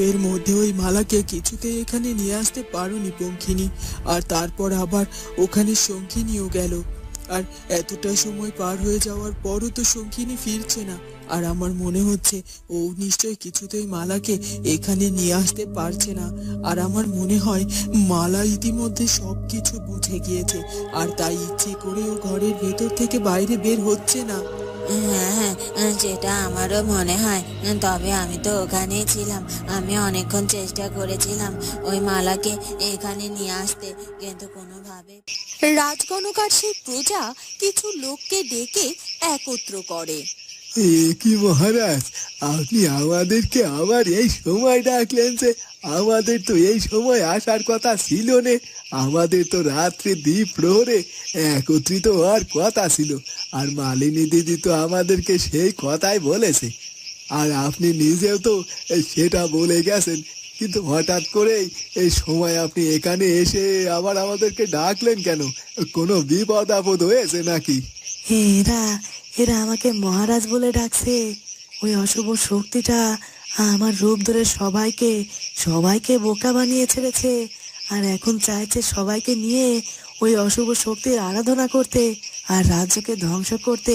এর মধ্যে ওই মালাকে কিছুতেই এখানে নিয়ে আসতে পারোনি পঙ্খিনী। আর তারপর আবার ওখানে শঙ্খিনীও গেল। আর এতটা সময় পার হয়ে যাওয়ার পরও তো শঙ্খিনী ফিরছে না। আর আমার মনে হচ্ছে ও নিশ্চয় কিছুতেই মালাকে এখানে নিয়ে আসতে পারছে না। আর আমার মনে হয় মালা ইতিমধ্যে সব কিছু বুঝে গিয়েছে। আর তাই ইচ্ছে করেও ঘরের ভেতর থেকে বাইরে বের হচ্ছে না। হ্যাঁ হ্যাঁ যেটা আমারও মনে হয়। তবে আমি তো ওখানেই ছিলাম। আমি অনেকক্ষণ চেষ্টা করেছিলাম ওই মালাকে এখানে নিয়ে আসতে কিন্তু কোনোভাবে রাজগণকার সেই প্রজা কিছু লোককে ডেকে একত্র করে। এ কি মহারাজ আপনি আমাদেরকে আবার এই সময় ডাকলেন যে আমাদের তো এই সময় আসার কথা ছিল নে। আমাদের তো রাত্রে দ্বীপ প্রহরে একত্রিত হওয়ার কথা ছিল, আর মালিনী দিদি তো আমাদেরকে সেই কথাই বলেছে। আর আপনি নিজেও তো সেটা বলে গেছেন, কিন্তু হঠাৎ করেই এই সময় আপনি এখানে এসে আবার আমাদেরকে ডাকলেন কেন? কোনো বিপদ আপদ হয়েছে নাকি? এরা এরা আমাকে মহারাজ বলে ডাকছে। ওই অশুভ শক্তিটা আমার রূপ ধরে সবাইকে সবাইকে বোকা বানিয়ে ছেড়েছে। আর এখন চাইছে সবাইকে নিয়ে ওই অশুভ শক্তির আরাধনা করতে আর রাজ্যকে ধ্বংস করতে।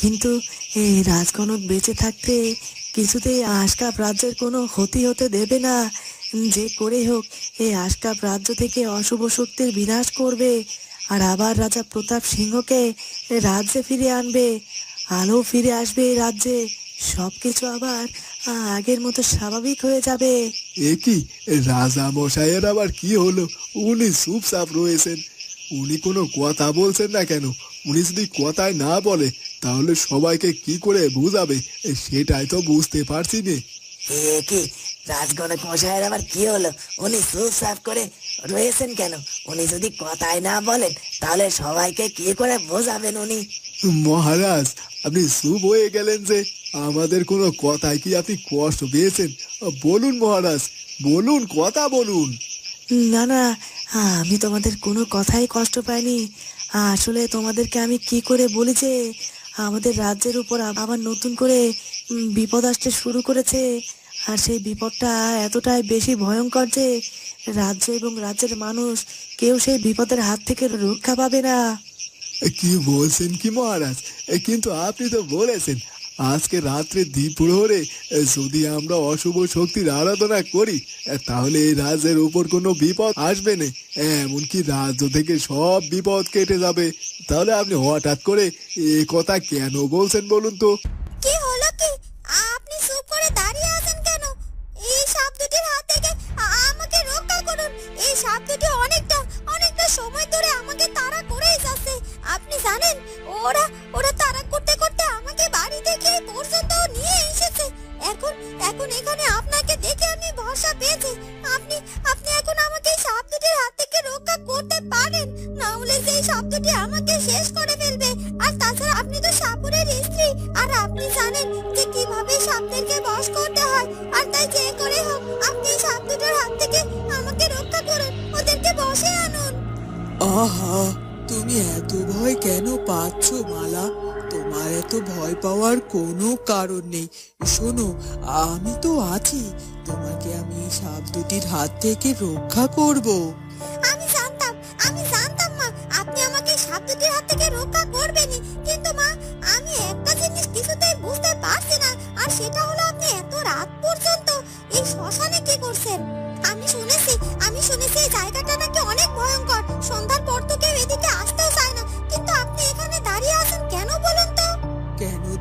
কিন্তু এই রাজকনক বেঁচে থাকতে কিছুতেই আশকাপ রাজ্যের কোনো ক্ষতি হতে দেবে না। যে করে হোক, এই আশকাপ রাজ্য থেকে অশুভ শক্তির বিনাশ করবে আর আবার রাজা প্রতাপ সিংহকে রাজ্যে ফিরে আনবে। আলো ফিরে আসবে এই রাজ্যে। সবকিছু আবার আগের মতো স্বাভাবিক হয়ে যাবে। এ কি? রাজা মশাইয়ের আবার কি হলো? উনি চুপচাপ রয়েছেন। উনি কোনো কথা বলছেন না কেন? উনি যদি কথায় না বলে তাহলে সবাইকে কি করে বুঝাবে? সেটাই তো বুঝতে পারছি নে। এ কি? রাজগণক মশাইয়ের আবার কি হলো? উনি চুপচাপ করে রয়েছেন কেন? উনি যদি কথাই না বলেন তাহলে সবাইকে কি করে বোঝাবেন উনি? মহারাজ আপনি চুপ হয়ে গেলেন যে। আমাদের কোনো কথায় কি আপনি কষ্ট পেয়েছেন? বলুন মহারাজ বলুন কথা বলুন। না না আমি তোমাদের কোনো কথাই কষ্ট পাইনি। আসলে তোমাদেরকে আমি কি করে বলি যে আমাদের রাজ্যের উপর আবার নতুন করে বিপদ আসতে শুরু করেছে। আর সেই বিপদটা এতটাই বেশি ভয়ঙ্কর যে রাজ্য এবং রাজ্যের মানুষ কেউ সেই বিপদের হাত থেকে রক্ষা পাবে না। কি বলছেন কি মহারাজ? এ, কিন্তু আপনি তো বলেছেন আজকে রাত্রে দ্বীপ্রহরে যদি আমরা অশুভ শক্তির আরাধনা করি তাহলে এই রাজ্যের উপর কোনো বিপদ আসবে না। এমনকি রাজ্য থেকে সব বিপদ কেটে যাবে। তাহলে আপনি হঠাৎ করে এ কথা কেন বলছেন বলুন তো? কি হলো কি? আপনি চুপ করে দাঁড়িয়ে আছেন কেন? এই সাপ দুটির হাত থেকে আমাকে রক্ষা করুন। এই সাপ দুটি অনেকটা অনেকটা সময় ধরে আমাকে করেই যাচ্ছে। আপনি জানেন, ওরা আপনাকে দেখে আমি ভরসা পেয়েছি। আপনি আপনি এখন আমাকে এই সাপ দুটির হাত থেকে রক্ষা করতে পারেন। না হলে সেই সাপ দুটি আমাকে শেষ করে ফেলবে। আর তাছাড়া আপনি তো সাপুরের স্ত্রী। আর আপনি জানেন যে কীভাবে সাপদেরকে বশ করতে হয়। আর তাই যে করে হোক, আপনি সাপ দুটোর হাত থেকে আমাকে রক্ষা করুন। ওদেরকে বসে আনুন। আহা, তুমি এত ভয় কেন পাচ্ছ, মালা? তোমার এত ভয় পাওয়ার কোনো কারণ নেই। শোনো, আমি তো আছি। তোমাকে আমি সাপ দুটির হাত থেকে রক্ষা করব।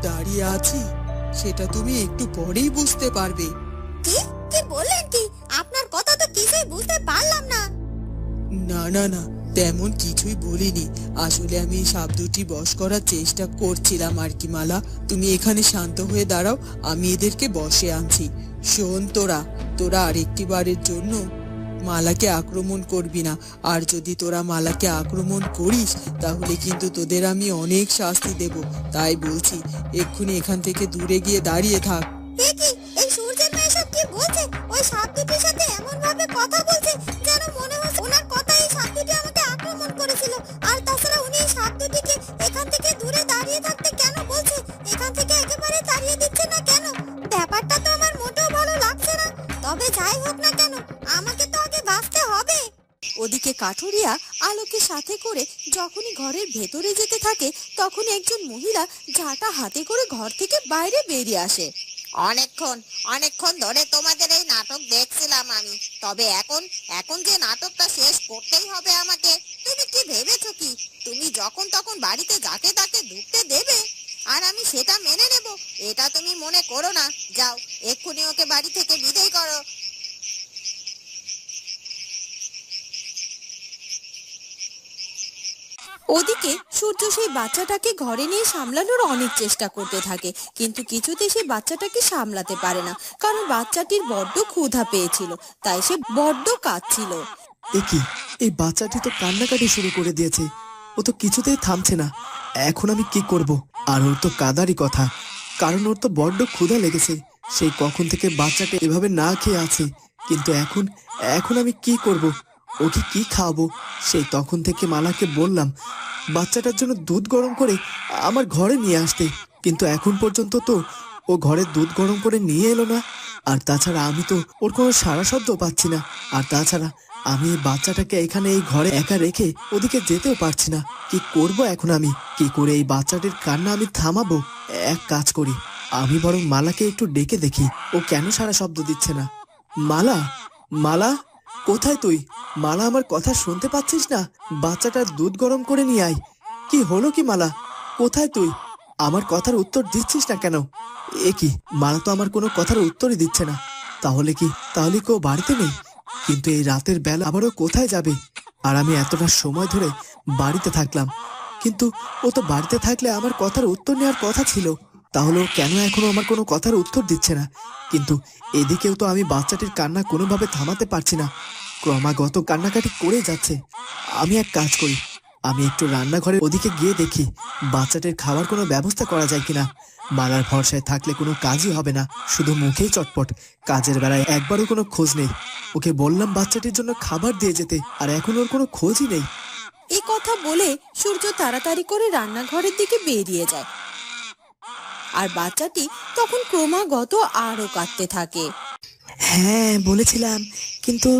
দাঁড়িয়ে আছি সেটা তুমি একটু পরেই বুঝতে পারবে। কি? কি বললেন কি? আপনার কথা তো কিছুই বুঝতে পারলাম না। না না না তেমন কিছুই বলিনি। আসলে আমি সাপ দুটি বশ করার চেষ্টা করছিলাম আর কি মালা। তুমি এখানে শান্ত হয়ে দাঁড়াও আমি এদেরকে বসে আনছি। শোন তোরা তোরা আরেকটি বারের জন্য মালাকে আক্রমণ করবি না। আর যদি তোরা মালাকে আক্রমণ করিস, তাহলে কিন্তু তোদের আমি অনেক শাস্তি দেব। তাই বলছি, এক্ষুনি এখান থেকে দূরে গিয়ে দাঁড়িয়ে থাক। কাঠুরিয়া আলোকে সাথে করে যখনই ঘরের ভেতরে যেতে থাকে, তখনই একজন মহিলা ঝাঁটা হাতে করে ঘর থেকে বাইরে বেরিয়ে আসে। অনেকক্ষণ অনেকক্ষণ ধরে তোমাদের এই নাটক দেখছিলাম আমি। তবে এখন এখন যে নাটকটা শেষ করতেই হবে আমাকে, তুমি কি ভেবেছো কি? তুমি যখন তখন বাড়িতে যাকে তাকে ঢুকতে দেবে, আর আমি সেটা মেনে নেব, এটা তুমি মনে করো না। যাও, এক্ষুনি ওকে বাড়ি থেকে বিদায় করো। ওদিকে সূর্য সেই বাচ্চাটাকে ঘরে নিয়ে সামলানোর অনেক চেষ্টা করতে থাকে, কিন্তু কিছুতে সেই বাচ্চাটাকে সামলাতে পারে না, কারণ বাচ্চাটির বড্ড ক্ষুধা পেয়েছিল, তাই সে বড্ড কাঁদছিল। এ কি? এই বাচ্চাটি তো কান্নাকাটি শুরু করে দিয়েছে। ও তো কিছুতেই থামছে না। এখন আমি কি করব? আর ওর তো কাদারই কথা। কারণ ওর তো বড্ড ক্ষুধা লেগেছে। সেই কখন থেকে বাচ্চাটা এভাবে না খেয়ে আছে? কিন্তু এখন এখন আমি কি করব? ওকে কি খাওয়াবো? সেই তখন থেকে মালাকে বললাম, বাচ্চাটার জন্য দুধ গরম করে আমার ঘরে নিয়ে আসতে। কিন্তু এখন পর্যন্ত তো ও ঘরে দুধ গরম করে নিয়ে এলো না। আর তাছাড়া আমি তো ওর কোনো সারা শব্দ পাচ্ছি না। আর তাছাড়া আমি এই বাচ্চাটাকে এখানে এই ঘরে একা রেখে ওদিকে যেতেও পারছি না। কি করব এখন আমি? কি করে এই বাচ্চাটির কান্না আমি থামাবো? এক কাজ করি। আমি বরং মালাকে একটু ডেকে দেখি। ও কেন সারা শব্দ দিচ্ছে না? মালা? মালা? কোথায় তুই? মালা আমার কথা শুনতে পাচ্ছিস না? বাচ্চাটার দুধ গরম করে নিয়ে আয়। কি হলো কি মালা? কোথায় তুই? আমার কথার উত্তর দিচ্ছিস না কেন? এ কি, মালা তো আমার কোনো কথার উত্তরই দিচ্ছে না। তাহলে কি? তাহলে কেউ বাড়িতে নেই? কিন্তু এই রাতের বেলা আবারও কোথায় যাবে? আর আমি এতটা সময় ধরে বাড়িতে থাকলাম। কিন্তু ও তো বাড়িতে থাকলে আমার কথার উত্তর নেওয়ার কথা ছিল। তাহলে ও কেন এখনও আমার কোনো কথার উত্তর দিচ্ছে না? কিন্তু এদিকেও তো আমি বাচ্চাটির কান্না কোনোভাবে থামাতে পারছি না। ক্রমাগত কান্নাকাটি করে যাচ্ছে। আমি এক কাজ করি। আমি একটু রান্নাঘরে ওদিকে গিয়ে দেখি, বাচ্চাটির খাওয়ার কোনো ব্যবস্থা করা যায় কিনা। মালার ভরসায় থাকলে কোনো কাজই হবে না, শুধু মুখেই চটপট। কাজের বেলায় একবারও কোনো খোঁজ নেই। ওকে বললাম বাচ্চাটির জন্য খাবার দিয়ে যেতে, আর এখন ওর কোনো খোঁজই নেই। এই কথা বলে সূর্য তাড়াতাড়ি করে রান্নাঘরের দিকে বেরিয়ে যায়। আর বাচ্চাটি তখন ক্রমাগত আরও কাঁদতে থাকে। হ্যাঁ বলেছিলাম। কিন্তু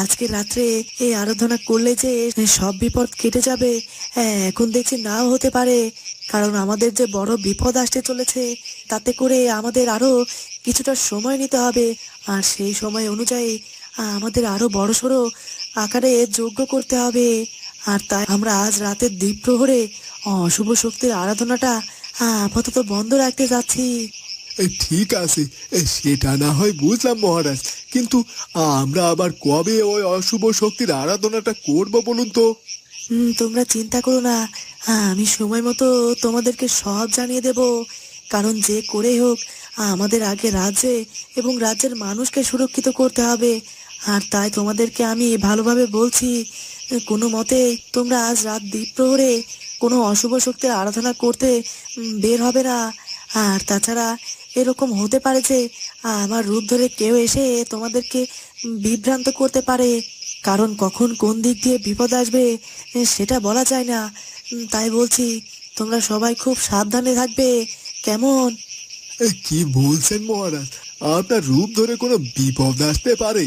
আজকে রাত্রে এই আরাধনা করলে যে সব বিপদ কেটে যাবে হ্যাঁ, এখন দেখছি নাও হতে পারে। কারণ আমাদের যে বড় বিপদ আসতে চলেছে তাতে করে আমাদের আরও কিছুটা সময় নিতে হবে। আর সেই সময় অনুযায়ী আমাদের আরও বড় সড়ো আকারে যোগ্য করতে হবে। আর তাই আমরা আজ রাতের দ্বীপ প্রহরে অশুভ শক্তির আরাধনাটা আপাতত বন্ধ রাখতে যাচ্ছি। ঠিক আছে সেটা না হয় বুঝলাম মহারাজ কিন্তু আমরা আবার কবে ওই অশুভ শক্তির আরাধনাটা করব বলুন তো? তোমরা চিন্তা করো না আমি সময় মতো তোমাদেরকে সব জানিয়ে দেব। কারণ যে করে হোক আমাদের আগে রাজ্যে এবং রাজ্যের মানুষকে সুরক্ষিত করতে হবে। আর তাই তোমাদেরকে আমি ভালোভাবে বলছি কোনো মতে তোমরা আজ রাত দ্বীপ প্রহরে কোনো অশুভ শক্তির আরাধনা করতে বের হবে না। আর তাছাড়া এরকম হতে পারে যে আমার রূপ ধরে কেউ এসে তোমাদেরকে বিভ্রান্ত করতে পারে। কারণ কখন কোন দিক দিয়ে বিপদ আসবে সেটা বলা যায় না। তাই বলছি তোমরা সবাই খুব সাবধানে থাকবে। কেমন? কি বলছেন মহারাজ? আপনার রূপ ধরে কোনো বিপদ আসতে পারে?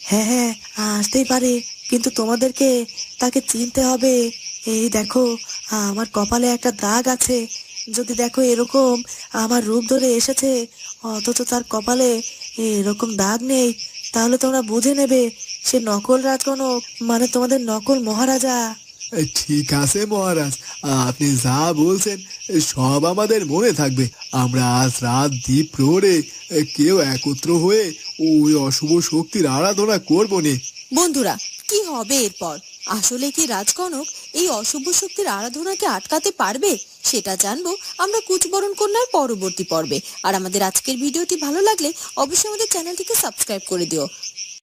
হ্যাঁ হ্যাঁ আসতেই পারে। কিন্তু তোমাদেরকে তাকে চিনতে হবে। এই দেখো আমার কপালে একটা দাগ আছে। যদি দেখো এরকম আমার রূপ ধরে এসেছে অথচ তার কপালে এরকম দাগ নেই তাহলে তোমরা বুঝে নেবে সে নকল রাজকনক মানে তোমাদের নকল মহারাজা। ঠিক আছে মহারাজ আপনি যা বলছেন সব আমাদের মনে থাকবে। আমরা আজ রাত দ্বীপ প্রহরে কেউ একত্র হয়ে ওই অশুভ শক্তির আরাধনা করব নে। বন্ধুরা কি হবে এরপর? আসলে কি রাজকনক এই অশুভ শক্তির আরাধনাকে আটকাতে পারবে? সেটা জানব আমরা কুচবরণ কন্যার পরবর্তী পর্বে। আর আমাদের আজকের ভিডিওটি ভালো লাগলে অবশ্যই আমাদের চ্যানেলটিকে সাবস্ক্রাইব করে দিও।